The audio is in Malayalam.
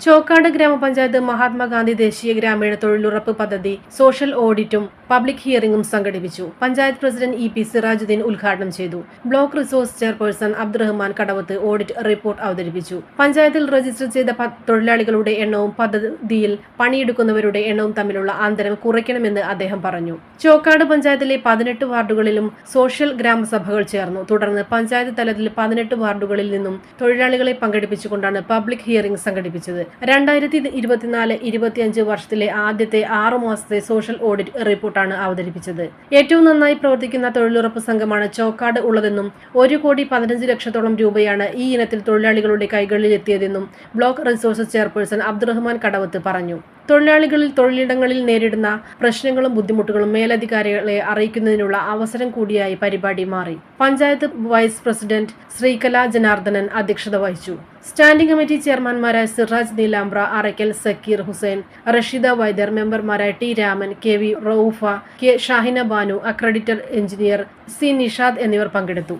ചോക്കാട് ഗ്രാമപഞ്ചായത്ത് മഹാത്മാഗാന്ധി ദേശീയ ഗ്രാമീണ തൊഴിലുറപ്പ് പദ്ധതി സോഷ്യൽ ഓഡിറ്റും പബ്ലിക് ഹിയറിംഗും സംഘടിപ്പിച്ചു. Panchayat president E P Sirajuddin ഉദ്ഘാടനം ചെയ്തു. Block resource chairperson Abdurahman Kadavath audit report അവതരിപ്പിച്ചു. പഞ്ചായത്തിൽ രജിസ്റ്റർ ചെയ്ത തൊഴിലാളികളുടെ എണ്ണവും പദ്ധതിയിൽ പണിയെടുക്കുന്നവരുടെ എണ്ണവും തമ്മിലുള്ള അന്തരം കുറയ്ക്കണമെന്ന് അദ്ദേഹം പറഞ്ഞു. ചോക്കാട് പഞ്ചായത്തിലെ പതിനെട്ട് വാർഡുകളിലും സോഷ്യൽ ഗ്രാമസഭകൾ ചേർന്നു. തുടർന്ന് പഞ്ചായത്ത് തലത്തിൽ പതിനെട്ട് വാർഡുകളിൽ നിന്നും തൊഴിലാളികളെ പങ്കെടുപ്പിച്ചുകൊണ്ടാണ് പബ്ലിക് ഹിയറിംഗ് സംഘടിപ്പിച്ചത്. രണ്ടായിരത്തി ഇരുപത്തിനാല് ഇരുപത്തിയഞ്ച് വർഷത്തിലെ ആദ്യത്തെ ആറു മാസത്തെ സോഷ്യൽ ഓഡിറ്റ് റിപ്പോർട്ടാണ് അവതരിപ്പിച്ചത്. ഏറ്റവും നന്നായി പ്രവർത്തിക്കുന്ന തൊഴിലുറപ്പ് സംഘമാണ് ചോക്കാട് ഉള്ളതെന്നും ഒരു കോടി പതിനഞ്ച് ലക്ഷത്തോളം രൂപയാണ് ഈ ഇനത്തിൽ തൊഴിലാളികളുടെ കൈകളിൽ എത്തിയതെന്നും block resources chairperson Abdurahman Kadavath പറഞ്ഞു. തൊഴിലാളികളിൽ തൊഴിലിടങ്ങളിൽ നേരിടുന്ന പ്രശ്നങ്ങളും ബുദ്ധിമുട്ടുകളും മേലധികാരികളെ അറിയിക്കുന്നതിനുള്ള അവസരം കൂടിയായി പരിപാടി മാറി. പഞ്ചായത്ത് വൈസ് പ്രസിഡന്റ് ശ്രീകല ജനാർദ്ദനൻ അധ്യക്ഷത വഹിച്ചു. സ്റ്റാൻഡിംഗ് കമ്മിറ്റി ചെയർമാൻമാരായ സിറാജ് നീലാംബ്ര അറയ്ക്കൽ സക്കീർ ഹുസൈൻ റഷീദ വൈദർ മെമ്പർമാരായ T Raman K V Raufa K Shahina Banu accreditor engineer C Nishad എന്നിവർ പങ്കെടുത്തു.